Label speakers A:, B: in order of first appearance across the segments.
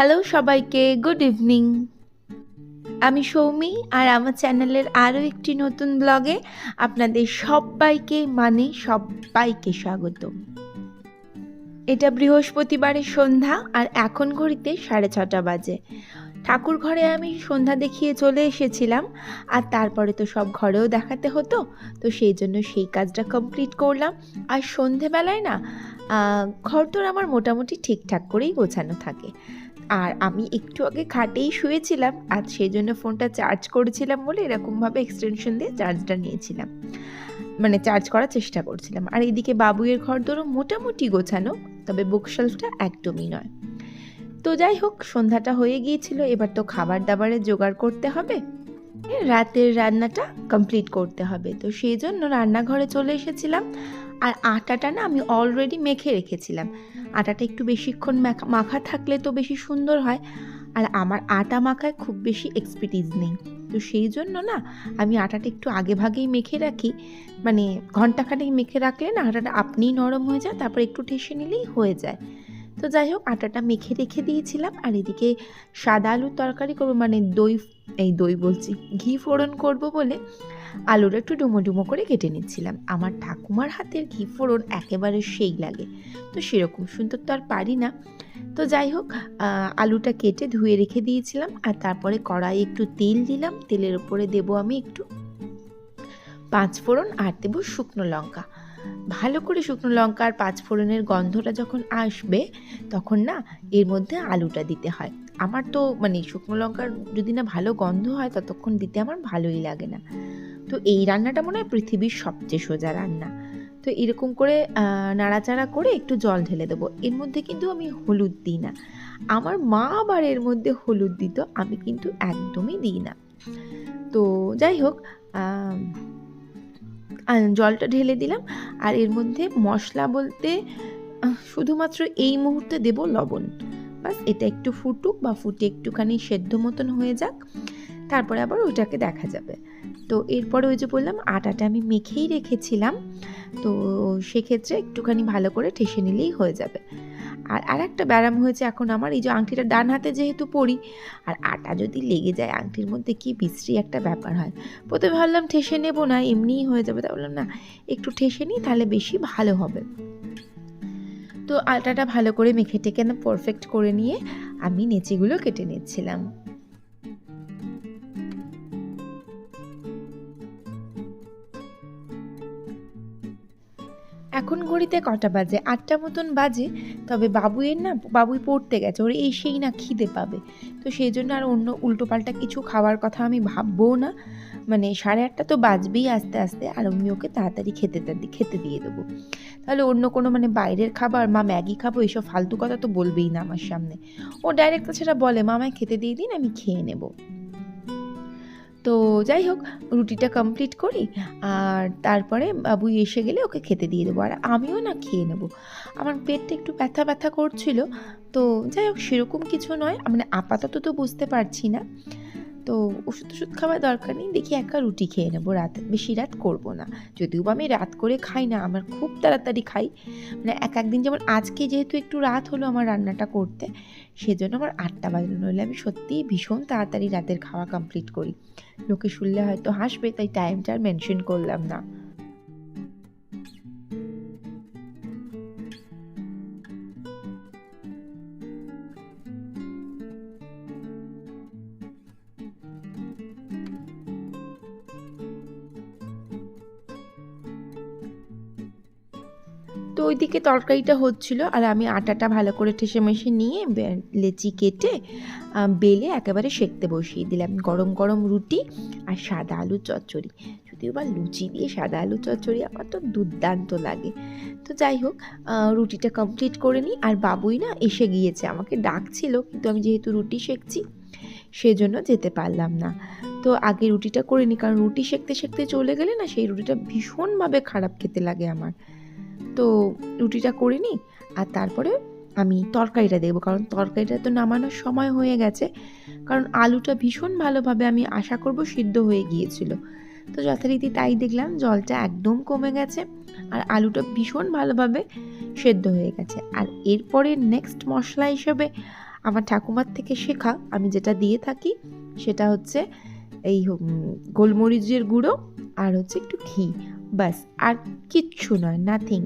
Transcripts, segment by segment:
A: Hello সবাইকে good evening আমি সৌমি, আর আমার চ্যানেলের আরও একটি নতুন ব্লগে আপনাদের সবাইকে মানে সবাইকে স্বাগতম। এটা বৃহস্পতিবারের সন্ধ্যা, আর এখন ঘড়িতে সাড়ে ছটা বাজে। ঠাকুর ঘরে আমি সন্ধ্যা দেখিয়ে চলে এসেছিলাম, আর তারপরে তো সব ঘরেও দেখাতে হতো, তো সেই জন্য সেই কাজটা কমপ্লিট করলাম। আর সন্ধেবেলায় না ঘর তোর আমার মোটামুটি ঠিকঠাক করেই গোছানো থাকে। আর আমি একটু আগে খাটেই শুয়েছিলাম, আর সেই জন্য ফোনটা চার্জ করেছিলাম বলে এরকমভাবে এক্সটেনশন দিয়ে চার্জটা নিয়েছিলাম। মানে চার্জ করার চেষ্টা করছিলাম। আর এদিকে বাবুয়ের ঘর ধরো মোটামুটি গোছানো, তবে বুকশেলফটা একদমই নয়। তো যাই হোক, সন্ধ্যাটা হয়ে গিয়েছিল, এবার তো খাবার দাবারের জোগাড় করতে হবে। রাতের রান্নাটা কমপ্লিট করতে হবে। তো সেই জন্য রান্নাঘরে চলে এসেছিলাম। আর আটাটা না আমি অলরেডি মেখে রেখেছিলাম। আটাটা একটু বেশিক্ষণ মাখা- থাকলে তো বেশি সুন্দর হয়। আর আমার আটা মাখায় খুব বেশি এক্সপিরিজ নেই। তো সেই জন্য না আমি আটাটা একটু আগে ভাগেই মেখে রাখি। মানে ঘন্টাখানেক মেখে রাখলে না আটাটা আপনিই নরম হয়ে যায়, তারপর একটু ঠেসে নিলেই হয়ে যায়। তো যাই হোক, আটাটা মেখে রেখে দিয়েছিলাম। আর এদিকে সাদা আলুর তরকারি করব মানে দই এই দই বলছি, ঘি ফোড়ন করব বলে আলুটা একটু ডুমো ডুমো করে কেটে নিচ্ছিলাম। আমার ঠাকুমার হাতের ঘি ফোড়ন একেবারে সেই লাগে। তো সেরকম সুন্দর তো আর পারি না। তো যাই হোক আলুটা কেটে ধুয়ে রেখে দিয়েছিলাম আর তারপরে কড়াই একটু তেল দিলাম। তেলের উপরে দেবো আমি একটু পাঁচ ফোড়ন আর দেবো শুকনো লঙ্কা। ভালো করে শুকনো লঙ্কা আর পাঁচ ফোড়নের গন্ধটা যখন আসবে, তখন না এর মধ্যে আলুটা দিতে হয়। আমার তো মানে শুকনো লঙ্কার যদি না ভালো গন্ধ হয়, ততক্ষণ দিতে আমার ভালোই লাগে না। তো এই রান্নাটা মনে হয় পৃথিবীর সবচেয়ে সোজা রান্না। তো এরকম করে নাড়াচাড়া করে একটু জল ঢেলে দেবো। এর মধ্যে কিন্তু আমি হলুদ দিই না। আমার মা আবার এর মধ্যে হলুদ দিত, আমি কিন্তু একদমই দিই না। তো যাই হোক জলটা ঢেলে দিলাম। আর এর মধ্যে মশলা বলতে শুধুমাত্র এই মুহূর্তে দেব লবণ। বাস এটা একটু ফুটুক বা ফুটে একটুখানি সেদ্ধ মতন হয়ে যাক, তারপরে আবার ওটাকে দেখা যাবে। তো এরপরে ওই যে বললাম, আটাটা আমি মেখেই রেখেছিলাম, তো সেক্ষেত্রে একটুখানি ভালো করে ঠেসে নিলেই হয়ে যাবে। আর আর একটা ব্যায়াম হয়েছে এখন আমার, এই যে আংটিটা ডান হাতে যেহেতু পরি, আর আটা যদি লেগে যায় আংটির মধ্যে, কি বিশ্রী একটা ব্যাপার হয়। প্রথমে ভাবলাম ঠেসে নেব না, এমনিই হয়ে যাবে। তা বললাম, না, একটু ঠেসে নিই, তাহলে বেশি ভালো হবে। তো আটাটা ভালো করে মেখে টেকে না পারফেক্ট করে নিয়ে আমি নেচিগুলো কেটে নিচ্ছিলাম। এখন ঘড়িতে কটা বাজে? আটটা মতন বাজে, তবে বাবুয়ের না, বাবুই পড়তে গেছে, ওর এসেই না খিদে পাবে। তো সেই জন্য আর অন্য উল্টোপাল্টা কিছু খাওয়ার কথা আমি ভাববও না। মানে সাড়ে আটটা তো বাজবেই আস্তে আস্তে, আর আমি ওকে তাড়াতাড়ি খেতে খেতে দিয়ে দেবো। তাহলে অন্য কোনো মানে বাইরের খাবার, মা ম্যাগি খাব, এইসব ফালতু কথা তো বলবেই না আমার সামনে। ও ডাইরেক্ট সেটা বলে মা আমায় খেতে দিয়ে দিন, আমি খেয়ে নেব। তো যাই হোক, রুটিটা কমপ্লিট করি, আর তারপরে বাবুই এসে গেলে ওকে খেতে দিয়ে দেবো। আর আমিও না খেয়ে নেব। আমার পেটটা একটু ব্যথা ব্যথা করছিল। তো যাই হোক, সেরকম কিছু নয়। মানে আপাতত তো বুঝতে পারছি না। তো ওষুধ ওষুধ খাওয়ার দরকার নেই, দেখি একা রুটি খেয়ে নেব রাত। বেশি রাত করব না। যদিও বা আমি রাত করে খাই না, আমার খুব তাড়াতাড়ি খাই। মানে এক একদিন যেমন আজকে যেহেতু একটু রাত হলো আমার রান্নাটা করতে, সেজন্য আমার আটটা বাজানো হলে আমি সত্যিই ভীষণ তাড়াতাড়ি রাতের খাওয়া কমপ্লিট করি। লোকে শুনলে হয়তো হাসবে, তাই টাইমটা আর মেনশন করলাম না। তো ওইদিকে তরকারিটা হচ্ছিল আর আমি আটাটা ভালো করে ঠেসে মেশে নিয়ে লেচি কেটে বেলে একেবারে সেঁকতে বসিয়ে দিলাম। গরম গরম রুটি আর সাদা আলু চচ্চড়ি। যদিও বা লুচি দিয়ে সাদা আলু চচ্চড়ি আমার তো দুর্দান্ত লাগে। তো যাই হোক রুটিটা কমপ্লিট করে নিই। আর বাবুই না এসে গিয়েছে, আমাকে ডাকছিল, কিন্তু আমি যেহেতু রুটি সেঁকছি, সেজন্য যেতে পারলাম না। তো আগে রুটিটা করে নিই, কারণ রুটি সেঁকতে সেঁকতে চলে গেলে না সেই রুটিটা ভীষণভাবে খারাপ খেতে লাগে আমার। তো রুটিটা করে নিই আর তারপরে আমি তরকারিটা দেবো। কারণ তরকারিটা তো নামানোর সময় হয়ে গেছে। কারণ আলুটা ভীষণ ভালোভাবে আমি আশা করব সিদ্ধ হয়ে গিয়েছিল। তো যথারীতি তাই দেখলাম, জলটা একদম কমে গেছে আর আলুটা ভীষণ ভালোভাবে সেদ্ধ হয়ে গেছে। আর এরপরে নেক্সট মশলা হিসেবে আমার ঠাকুমার থেকে শেখা আমি যেটা দিয়ে থাকি সেটা হচ্ছে এই গোলমরিচের গুঁড়ো আর হচ্ছে একটু ঘি। ব্যাস, আর কিচ্ছু নয় নাথিং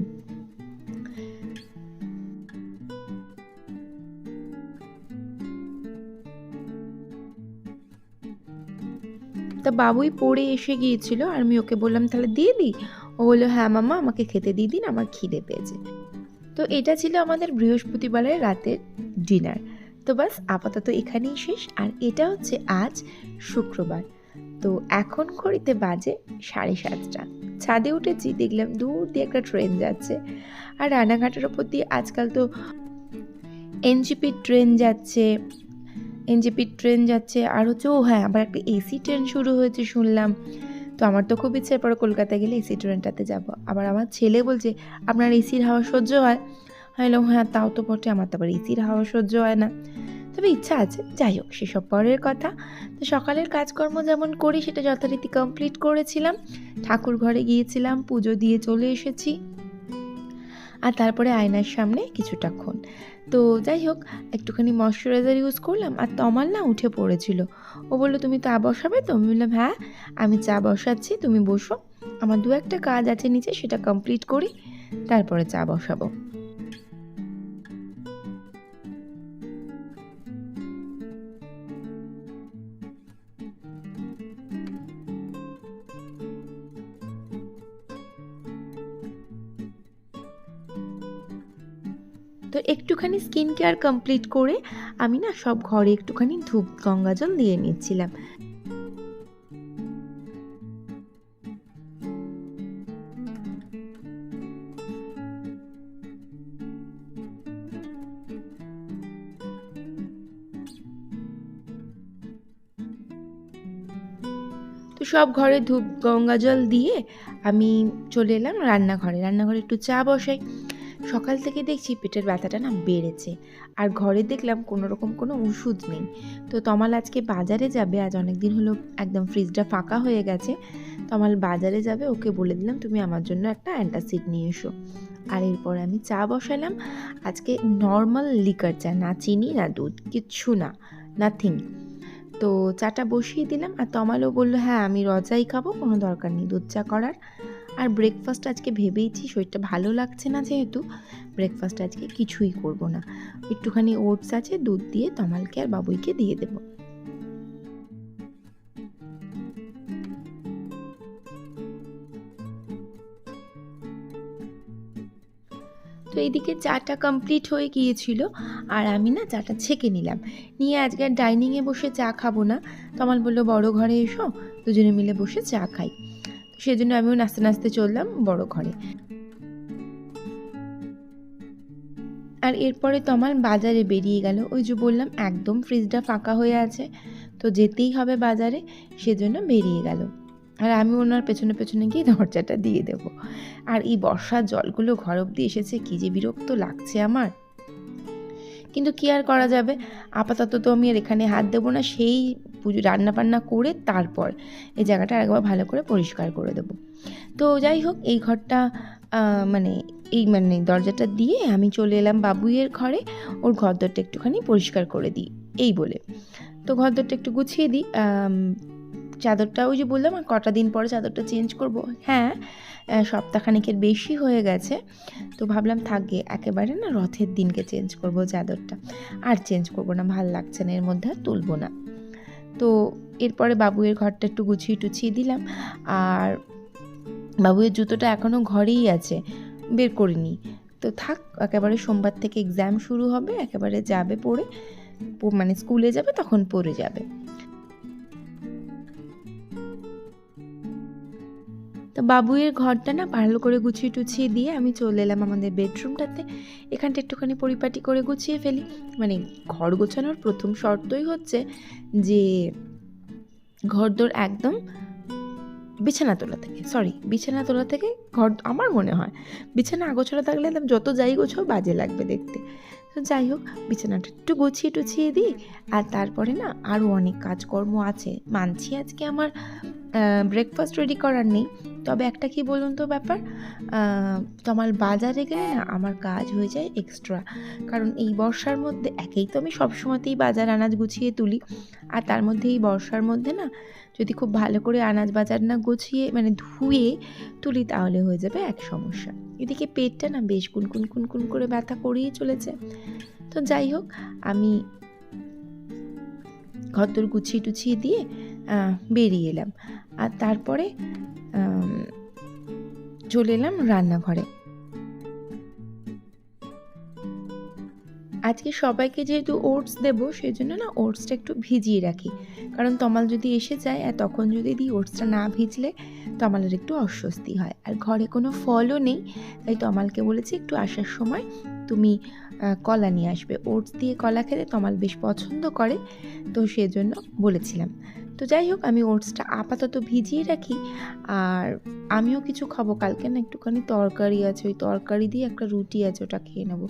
A: তা বাবুই পড়ে এসে গিয়েছিল আর আমি ওকে বললাম, তাহলে দিয়ে দিই? ও বলল হ্যাঁ মামা, আমাকে খেতে দিয়ে দিন, আমার খিদে পেয়েছে। তো এটা ছিল আমাদের বৃহস্পতিবারের রাতের ডিনার। তো বাস, আপাতত এখানেই শেষ। আর এটা হচ্ছে আজ শুক্রবার। তো এখন ঘড়িতে বাজে সাড়ে সাতটা। ছাদে উঠেছি, দেখলাম দূর দিয়ে একটা ট্রেন যাচ্ছে। আর রানাঘাটের ওপর দিয়ে আজকাল তো এনজিপির ট্রেন যাচ্ছে এনজিপির ট্রেন যাচ্ছে, আর হচ্ছে, ও হ্যাঁ আবার একটা এসি ট্রেন শুরু হয়েছে শুনলাম। তো আমার তো খুব ইচ্ছে পরে কলকাতায় গেলে এসি ট্রেনটাতে যাব। আবার আমার ছেলে বলছে, আপনার এসির হাওয়া সহ্য হয়? হ্যালো হ্যাঁ তাও তো বটে, আমার তো আবার এসির হাওয়া সহ্য হয় না। তবে ইচ্ছা আছে, যাই হোক, সেসব পরের কথা। তো সকালের কাজকর্ম যেমন করি, সেটা যথারীতি কমপ্লিট করেছিলাম। ঠাকুর ঘরে গিয়েছিলাম, পুজো দিয়ে চলে এসেছি। আর তারপরে আয়নার সামনে কিছুটাক্ষণ তো যাই হোক, একটুখানি ময়শ্চারাইজার ইউজ করলাম আর তমাল না উঠে পড়েছিল। ও বলল, তুমি চা বসাবে তো? আমি বললাম হ্যাঁ আমি চা বসাচ্ছি, তুমি বসো। আমার দু একটা কাজ আছে নিচে, সেটা কমপ্লিট করি, তারপরে চা বসাবো। তো একটুখানি স্কিন কেয়ার কমপ্লিট করে আমি না সব ঘরে একটুখানি ধূপ, গঙ্গা জল দিয়ে নিচ্ছিলাম। তো সব ঘরে ধূপ, গঙ্গা জল দিয়ে আমি চলে এলাম রান্নাঘরে। রান্নাঘরে একটু চা বসাই। সকাল থেকে দেখছি পেটের ব্যথাটা না বেড়েছে আর ঘরে দেখলাম কোনো রকম কোনো ওষুধ নেই। তো তমাল আজকে বাজারে যাবে, আজ অনেক দিন হলো একদম ফ্রিজটা ফাঁকা হয়ে গেছে। তমাল বাজারে যাবে, ওকে বলে দিলাম তুমি আমার জন্য একটা অ্যান্টাসিড নিয়ে এসো। আর এরপর আমি চা বসালাম। আজকে নর্মাল লিকার চা, না চিনি, না দুধ, কিচ্ছু না নাথিং তো চাটা বসিয়ে দিলাম আর তমালও বলল হ্যাঁ আমি রজাই খাব, কোনো দরকার নেই, দুধ চা করার। আর ব্রেকফাস্ট আজকে ভেবেইছি শরীরটা ভালো লাগছে না যেহেতু ব্রেকফাস্ট আজকে কিছুই করব না। একটুখানি ওটস আছে, দুধ দিয়ে তমালকে আর বাবুইকে দিয়ে দেবো। তো এইদিকে চাটা কমপ্লিট হয়ে গিয়েছিল, আর আমি না চাটা ছেঁকে নিলাম। নিয়ে আজকে ডাইনিংয়ে বসে চা খাব না। তমাল বলল, বড় ঘরে এসো, দুজনে মিলে বসে চা খাই। সেজন্য আমিও নাচতে নাচতে চললাম বড় ঘরে। আর এরপরে তো আমার বাজারে বেরিয়ে গেল। ওই যে বললাম, একদম ফ্রিজটা ফাঁকা হয়ে আছে, তো যেতেই হবে বাজারে, সেজন্য বেরিয়ে গেল। আর আমি ওনার পেছনে পেছনে গিয়ে দরজাটা দিয়ে দেবো। আর এই বর্ষার জলগুলো ঘর অব্দি এসেছে, কী যে বিরক্ত লাগছে আমার। কিন্তু কি আর করা যাবে? আপাতত তো আমি আর এখানে হাত দেবো না, সেই পুজো রান্না বান্না করে তারপর এই জায়গাটা একবার ভালো করে পরিষ্কার করে দেবো। তো যাই হোক, এই ঘরটা মানে এই মানে দরজাটা দিয়ে আমি চলে এলাম বাবুইয়ের ঘরে। ওর ঘরদরটা একটুখানি পরিষ্কার করে দিই, এই বলে। তো ঘরদরটা একটু গুছিয়ে দিই চাদরটা ওই যে বললাম, আর কটা দিন পরে চাদরটা চেঞ্জ করব। হ্যাঁ সপ্তাহখানেকের বেশি হয়ে গেছে। তো ভাবলাম থাকবে একেবারে না রথের দিনকে চেঞ্জ করব চাদরটা। আর চেঞ্জ করব না, ভালো লাগছে না, এর মধ্যে আর তুলবো না। তো এরপরে বাবুয়ের ঘরটা একটু গুছিয়ে টুছিয়ে দিলাম। আর বাবুয়ের জুতোটা এখনও ঘরেই আছে, বের করিনি। তো থাক, একেবারে সোমবার থেকে এক্সাম শুরু হবে, একেবারে যাবে পড়ে মানে স্কুলে যাবে, তখন পড়ে যাবে। তো বাবুয়ের ঘরটা না ভালো করে গুছিয়ে টুছিয়ে দিয়ে আমি চলে এলাম আমাদের বেডরুমটাতে। এখানটা একটুখানি পরিপাটি করে গুছিয়ে ফেলি। মানে ঘর গোছানোর প্রথম শর্তই হচ্ছে যে ঘরদোর একদম বিছানা তোলা থেকে সরি বিছানা তোলা থেকে ঘর, আমার মনে হয় বিছানা আগোছাড়া থাকলে যত যাই গোছাও বাজে লাগবে দেখতে। তো যাই হোক, বিছানাটা একটু গুছিয়ে টুছিয়ে দিই, আর তারপরে না আরও অনেক কাজকর্ম আছে। মানছি আজকে আমার ব্রেকফাস্ট রেডি করার নেই। তবে একটা কি বলুন তো ব্যাপার? তমাল বাজারে গেলে না আমার কাজ হয়ে যায় এক্সট্রা কারণ এই বর্ষার মধ্যে, একেই তো আমি সবসময়তেই বাজার আনাজ গুছিয়ে তুলি। আর তার মধ্যে এই বর্ষার মধ্যে না যদি খুব ভালো করে আনাজ বাজার না গুছিয়ে মানে ধুয়ে তুলি তাহলে হয়ে যাবে এক সমস্যা। এদিকে পেটটা না বেশ কুনকুন কুনকুন করে ব্যথা করেই চলেছে। তো যাই হোক, আমি ঘরদোর গুছিয়ে টুছিয়ে দিয়ে বেরিয়ে এলাম। আর তারপরে চলে এলাম রান্নাঘরে। আজকে সবাইকে যেহেতু ওটস দেবো সেই জন্য না ওটসটা একটু ভিজিয়ে রাখি। কারণ তমাল যদি এসে যায় আর তখন যদি দিই ওটসটা না ভিজলে, তমালের একটু অস্বস্তি হয়। আর ঘরে কোনো ফলও নেই, তাই তমালকে বলেছি একটু আসার সময় তুমি কলা নিয়ে আসবে। ওটস দিয়ে কলা খেতে তমাল বেশ পছন্দ করে, তো সেজন্য বলেছিলাম। তো যাই হোক, আমি ওটসটা আপাতত ভিজিয়ে রাখি। আর আমিও কিছু খাব কালকে না, একটুখানি তরকারি আছে, ওই তরকারি দিয়ে একটা রুটি আছে, ওটা খেয়ে নেব।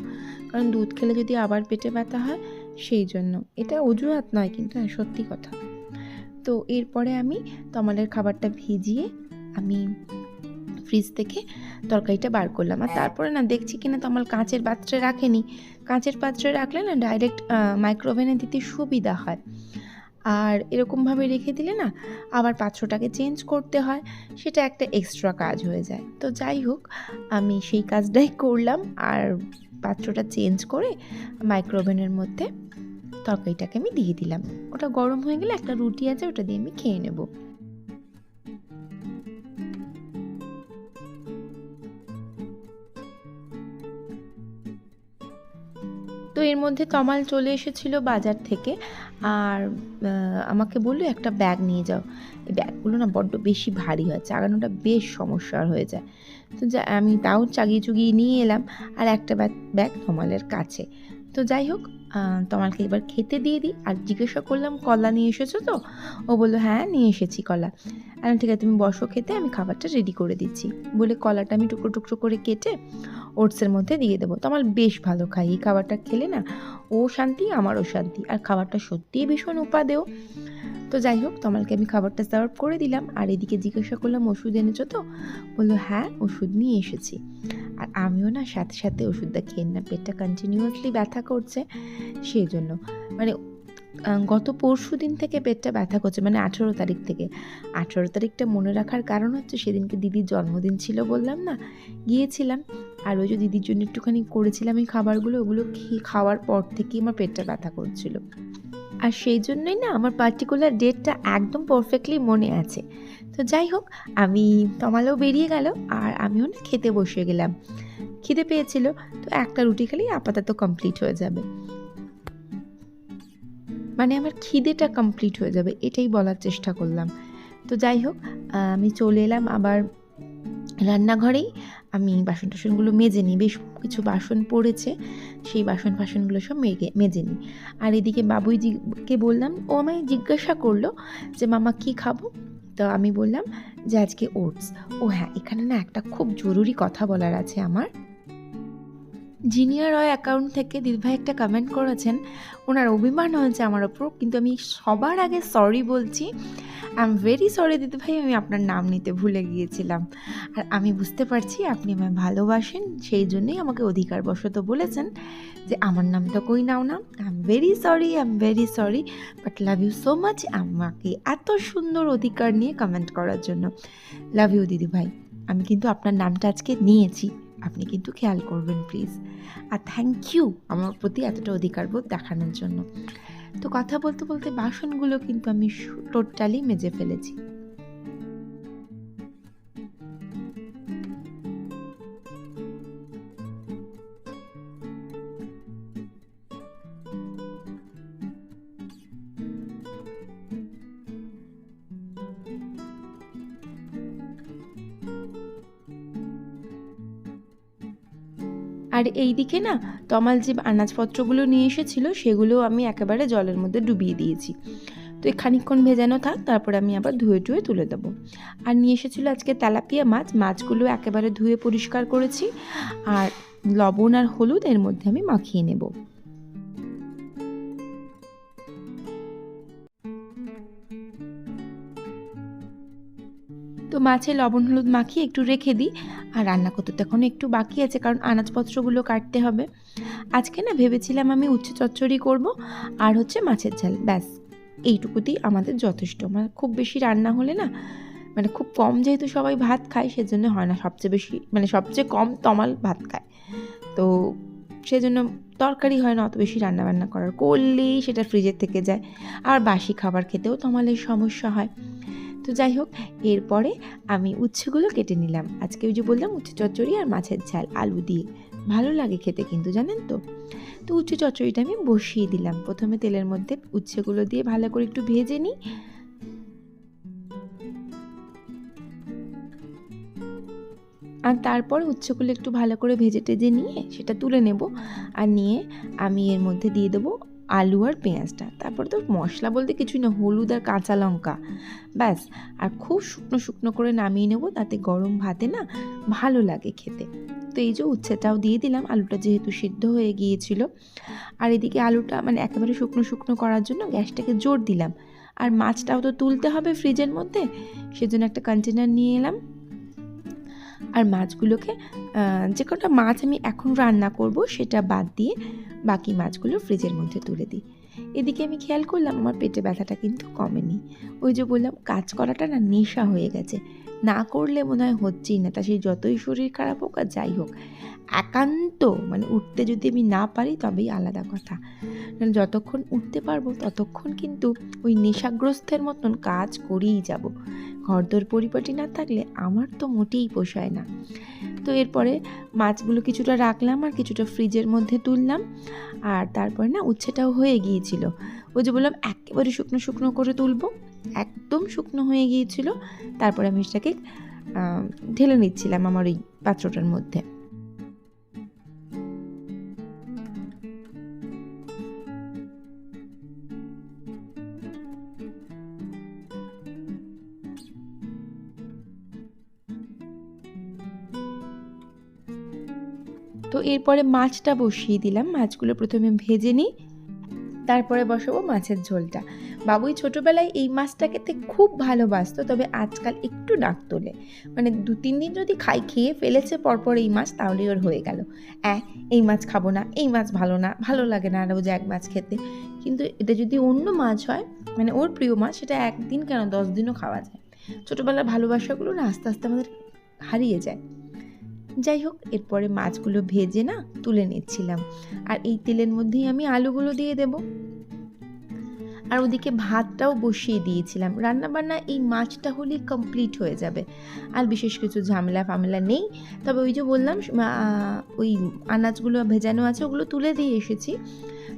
A: কারণ দুধ খেলে যদি আবার পেটে ব্যথা হয়, সেই জন্য। এটা অজুহাত নয়, কিন্তু হ্যাঁ সত্যি কথা। তো এরপরে আমি তমালের খাবারটা ভিজিয়ে আমি ফ্রিজ থেকে তরকারিটা বার করলাম। আর তারপরে না, দেখছি কিনা তমাল কাঁচের পাত্রে রাখেনি। কাঁচের পাত্রে রাখলে না, ডাইরেক্ট মাইক্রোওভেনে দিতে সুবিধা হয়। আর এরকমভাবে রেখে দিলে না আবার পাত্রটাকে চেঞ্জ করতে হয়, সেটা একটা এক্সট্রা কাজ হয়ে যায়। তো যাই হোক, আমি সেই কাজটাই করলাম আর পাত্রটা চেঞ্জ করে মাইক্রোওভেনের মধ্যে তরকারিটাকে আমি দিয়ে দিলাম। ওটা গরম হয়ে গেলে একটা রুটি আছে, ওটা দিয়ে আমি খেয়ে নেব। তো এর মধ্যে তমাল চলে এসেছিল বাজার থেকে। আর আমাকে বলল, একটা ব্যাগ নিয়ে যাও। এই ব্যাগগুলো না বড্ড বেশি ভারী হয় চাগানোটা বেশ সমস্যার হয়ে যায়। তো যা, আমি তাও চাগিয়ে চুগিয়ে নিয়ে এলাম, আর একটা ব্যাগ ব্যাগ তমালের কাছে। তো যাই হোক আহ, তমালকে এবার খেতে দিয়ে দিই। আর জিজ্ঞাসা করলাম কলা নিয়ে এসেছ তো? ও বলল হ্যাঁ নিয়ে এসেছি কলা। আর ঠিক আছে তুমি বসো খেতে আমি খাবারটা রেডি করে দিচ্ছি। বলে কলাটা আমি টুকরো টুকরো করে কেটে ওটসের মধ্যে দিয়ে দেবো। তমাল বেশ ভালো খাই এই খাবারটা খেলে না ও শান্তি আমারও শান্তি। আর খাবারটা সত্যিই ভীষণ উপাদেয়। তো যাই হোক তমালকে আমি খাবারটা সার্ভ করে দিলাম। আর এদিকে জিজ্ঞাসা করলাম ওষুধ এনেছো তো? বলল হ্যাঁ ওষুধ নিয়ে এসেছি। আর আমিও না সাথে সাথে ওষুধটা খেয়ে না পেটটা কন্টিনিউয়াসলি ব্যথা করছে। সেই জন্য। মানে গত পরশু দিন থেকে পেটটা ব্যথা করছে মানে আঠেরো তারিখ থেকে। আঠেরো তারিখটা মনে রাখার কারণ হচ্ছে সেদিনকে দিদির জন্মদিন ছিল বললাম না? গিয়েছিলাম। আর ওই যে দিদির জন্য একটুখানি করেছিলাম এই খাবারগুলো, ওগুলো খেয়ে খাওয়ার পর থেকেই আমার পেটটা ব্যথা করছিল। আর সেই জন্যই না আমার পার্টিকুলার ডেটটা একদম পারফেক্টলি মনে আছে। তো যাই হোক, আমি তমালেও বেরিয়ে গেল আর আমিও না খেতে বসে গেলাম। খিদে পেয়েছিল, তো একটা রুটি খেলেই আপাতত কমপ্লিট হয়ে যাবে। মানে আমার খিদেটা কমপ্লিট হয়ে যাবে, এটাই বলার চেষ্টা করলাম। তো যাই হোক আমি চলে এলাম আবার রান্নাঘরেই। আমি বাসন টাসনগুলো মেজে নিই, বেশ কিছু বাসন পড়েছে, সেই বাসন ফাসনগুলো সব মেগে, মেজে নিই। আর এদিকে বাবুইজিকে বললাম, ও আমায় জিজ্ঞাসা করল যে, মামা, কি খাব? তো আমি বললাম যে, আজকে ওটস। ও হ্যাঁ এখানে না একটা খুব জরুরি কথা বলার আছে আমার। জিনিয়া রয় অ্যাকাউন্ট থেকে দিদিভাই একটা কমেন্ট করেছেন, ওনার অভিমান হয়েছে আমার ওপর, কিন্তু আমি সবার আগে সরি বলছি। আই এম ভেরি সরি দিদিভাই, আমি আপনার নাম নিতে ভুলে গিয়েছিলাম। আর আমি বুঝতে পারছি আপনি আমায় ভালোবাসেন, সেই জন্যই আমাকে অধিকারবশত বলেছেন যে আমার নামটা কই নাও না। I am very sorry I am very sorry but love you so much আমাকে এত সুন্দর অধিকার নিয়ে কমেন্ট করার জন্য। লাভ ইউ দিদিভাই, আমি কিন্তু আপনার নামটা আজকে নিয়েছি। আপনি কিন্তু খেয়াল করবেন প্লিজ আর থ্যাংক ইউ আমার প্রতি এতটা অধিকারবোধ দেখানোর জন্য। তো কথা বলতে বলতে বাসনগুলো কিন্তু আমি টোটালি মেজে ফেলেছি। আর এই দিকে না তমাল যে আনাজপত্রগুলো নিয়ে এসেছিল, সেগুলো আমি একেবারে জলের মধ্যে ডুবিয়ে দিয়েছি। তো খানিকক্ষণ ভেজানো থাক, তারপরে আমি আবার ধুয়ে টুয়ে তুলে দেবো। আর নিয়ে এসেছিল আজকে তেলাপিয়া মাছ, মাছগুলো একেবারে ধুয়ে পরিষ্কার করেছি। আর লবণ আর হলুদ এর মধ্যে আমি মাখিয়ে নেব। তো মাছে লবণ, হলুদ মাখিয়ে একটু রেখে দিই। আর রান্না করতে তো এখন একটু বাকি আছে, কারণ আনাজপত্রগুলো কাটতে হবে। আজকে না ভেবেছিলাম আমি উচ্ছে চচ্চড়ি করব আর হচ্ছে মাছের ঝাল, ব্যাস। এইটুকুতেই আমাদের যথেষ্ট। মানে খুব বেশি রান্না হলে না মানে খুব কম যেহেতু সবাই ভাত খায়, সেজন্য হয় না, সবচেয়ে বেশি মানে সবচেয়ে কম তমাল ভাত খায়। তো সেজন্য তরকারি হয় না, অত বেশি রান্নাবান্না করার। করলেই সেটা ফ্রিজের থেকে যায়। আর বাসি খাবার খেতেও তমালের সমস্যা হয়। তো যাই হোক, এরপরে আমি উচ্ছেগুলো কেটে নিলাম। আজকে ওই যে বললাম উচ্ছে চচ্চড়ি আর মাছের ঝাল, আলু দিয়ে। ভালো লাগে খেতে কিন্তু, জানেন তো? তো উচ্ছে চচ্চড়িটা আমি বসিয়ে দিলাম। প্রথমে তেলের মধ্যে উচ্ছেগুলো দিয়ে ভালো করে একটু ভেজে নিই। আর তারপর উচ্ছেগুলো একটু ভালো করে ভেজে টেজে নিয়ে সেটা তুলে নেব। আর নিয়ে আমি এর মধ্যে দিয়ে দেবো আলু আর পেঁয়াজটা, তারপর তো মশলা বলতে কিছুই না, হলুদ আর কাঁচা লঙ্কা। ব্যাস, আর খুব শুকনো শুকনো করে নামিয়ে নেব, তাতে গরম ভাতে না ভালো লাগে খেতে। তো এই যে উচ্ছেটাও দিয়ে দিলাম, আলুটা যেহেতু সিদ্ধ হয়ে গিয়েছিল। আর এদিকে আলুটা মানে একেবারে শুকনো শুকনো করার জন্য গ্যাসটাকে জোর দিলাম। আর মাছটাও তো তুলতে হবে ফ্রিজের মধ্যে, সেজন্য একটা কন্টেনার নিয়ে এলাম। আর মাছগুলোকে যে কটা মাছ আমি এখন রান্না করব সেটা বাদ দিয়ে বাকি মাছগুলো ফ্রিজের মধ্যে তুলে দিই। এদিকে আমি খেয়াল করলাম আমার পেটে ব্যথাটা কিন্তু কমেনি। ওই যে বললাম, কাজ করাটা না নেশা হয়ে গেছে। না করলে মনে হয় হচ্ছেই না। তা সেই যতই শরীর খারাপ হোক আর যাই হোক, একান্ত মানে উঠতে যদি আমি না পারি তবেই আলাদা কথা। যতক্ষণ উঠতে পারব ততক্ষণ কিন্তু ওই নেশাগ্রস্তের মতন কাজ করেই যাব। ঘরদোর পরিপাটি না থাকলে আমার তো মোটেই পোষায় না। তো এরপরে মাছগুলো কিছুটা রাখলাম আর কিছুটা ফ্রিজের মধ্যে তুললাম। আর তারপরে না উচ্ছেটাও হয়ে গিয়েছিল। ওই যে বললাম, একেবারে শুকনো শুকনো করে তুলবো। একদম শুকনো হয়ে গিয়েছিল। তারপরে আমি সেটাকে ঢেলে নিচ্ছিলাম আমার ওই পাত্রটার মধ্যে। এরপরে মাছটা বসিয়ে দিলাম। মাছগুলো প্রথমে ভেজে নিই। তারপরে বসাবো মাছের ঝোলটা। বাবুই ছোটোবেলায় এই মাছটা খেতে খুব ভালোবাসতো, তবে আজকাল একটু ডাক তোলে। মানে দু, তিন দিন যদি খাই, খেয়ে ফেলেছে পরপর এই মাছ, তাহলেই ওর হয়ে গেল। অ্যাঁ, এই মাছ খাব না, এই মাছ ভালো না, ভালো লাগে না রোজ এক মাছ খেতে। কিন্তু এটা যদি অন্য মাছ হয় মানে ওর প্রিয় মাছ, সেটা একদিন কেন দশ দিনও খাওয়া যায়। ছোটোবেলার ভালোবাসাগুলো না আস্তে আস্তে আমাদের হারিয়ে যায়। যাই হোক, এরপরে মাছগুলো ভেজে না তুলে নিচ্ছিলাম। আর এই তেলের মধ্যেই আমি আলুগুলো দিয়ে দেব। আর ওদিকে ভাতটাও বসিয়ে দিয়েছিলাম। রান্নাবান্না এই মাছটা হলেই কমপ্লিট হয়ে যাবে। আর বিশেষ কিছু ঝামেলা ফামেলা নেই। তবে ওই যে বললাম ওই আনাজগুলো ভেজানো আছে, ওগুলো তুলে দিয়ে এসেছি।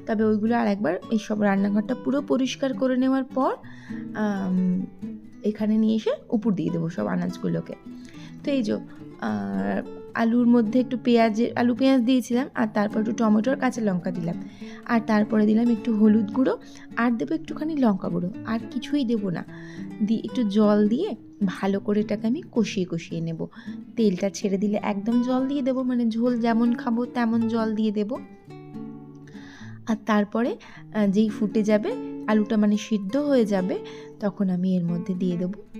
A: তবে ওইগুলো আর একবার এই সব রান্নাঘরটা পুরো পরিষ্কার করে নেওয়ার পর এখানে নিয়ে এসে উপর দিয়ে দেবো সব আনাজগুলোকে। তো এই যে আলুর মধ্যে একটু পেঁয়াজের আলু পেঁয়াজ দিয়েছিলাম আর তারপর একটু টমেটো আর কাঁচা লঙ্কা দিলাম। আর তারপরে দিলাম একটু হলুদ গুঁড়ো আর দেবো একটুখানি লঙ্কা গুঁড়ো। আর কিছুই দেবো না। দিয়ে একটু জল দিয়ে ভালো করে এটাকে আমি কষিয়ে কষিয়ে নেব। তেলটা ছেড়ে দিলে একদম জল দিয়ে দেবো মানে ঝোল যেমন খাব তেমন জল দিয়ে দেব। আর তারপরে যেই ফুটে যাবে, আলুটা মানে সিদ্ধ হয়ে যাবে, তখন আমি এর মধ্যে দিয়ে দেবো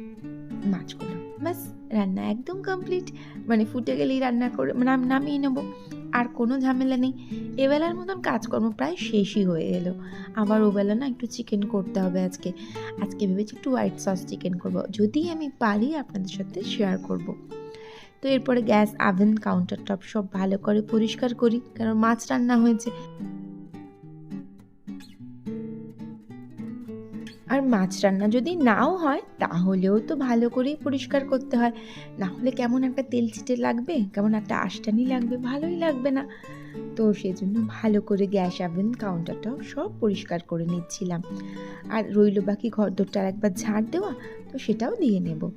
A: মাছগুলো। ব্যাস। রান্না একদম কমপ্লিট মানে ফুটে গেলেই রান্না করে মানে নামিয়ে নেব। আর কোনো ঝামেলা নেই। এবেলার মতন কাজকর্ম প্রায় শেষই হয়ে এলো আবার ওবেলা না একটু চিকেন করতে হবে আজকে। আজকে ভেবেছি একটু হোয়াইট সস চিকেন করব। যদি আমি পারি আপনাদের সাথে শেয়ার করব। তো এরপরে গ্যাস আভেন কাউন্টার টপ সব ভালো করে পরিষ্কার করি। কারণ মাছ রান্না হয়েছে। আর মাছ রান্না যদি নাও হয়, তাহলেও তো ভালো করেই পরিষ্কার করতে হয়। না হলে কেমন একটা তেল ছিটে লাগবে, কেমন একটা আষ্টানি লাগবে, ভালোই লাগবে না। তো সেজন্য ভালো করে গ্যাস আভেন কাউন্টারটাও সব পরিষ্কার করে নিচ্ছিলাম। আর রইল বাকি ঘর দোরটার একবার ঝাড় দেওয়া, তো সেটাও দিয়ে নেব।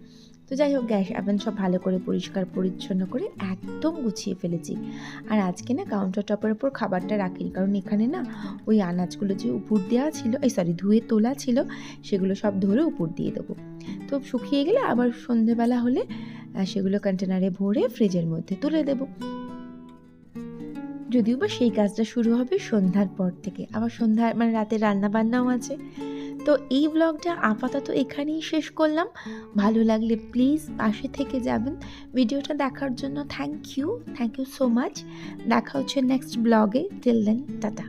A: তো যাই হোক, গ্যাস অ্যাভেন সব ভালো করে পরিষ্কার, পরিচ্ছন্ন করে একদম গুছিয়ে ফেলেছি। আর আজকে না কাউন্টার টপের ওপর খাবারটা রাখিনি, কারণ এখানে না ওই আনাজগুলো যে উপর দেওয়া ছিল, এই সরি ধুয়ে তোলা ছিল, সেগুলো সব ধরে উপর দিয়ে দেবো। তো শুকিয়ে গেলে আবার সন্ধেবেলা হলে সেগুলো কন্টেনারে ভরে ফ্রিজের মধ্যে তুলে দেবো। যদিও বা সেই কাজটা শুরু হবে সন্ধ্যার পর থেকে, আবার সন্ধ্যার মানে রাতে রান্না বান্নাও আছে। তো এই ব্লগটা আপাতত এখানেই শেষ করলাম। ভালো লাগলে প্লিজ পাশে থেকে যাবেন। ভিডিওটা দেখার জন্য thank you thank you so much দেখা হচ্ছে নেক্সট ব্লগে টিল দেন টাটা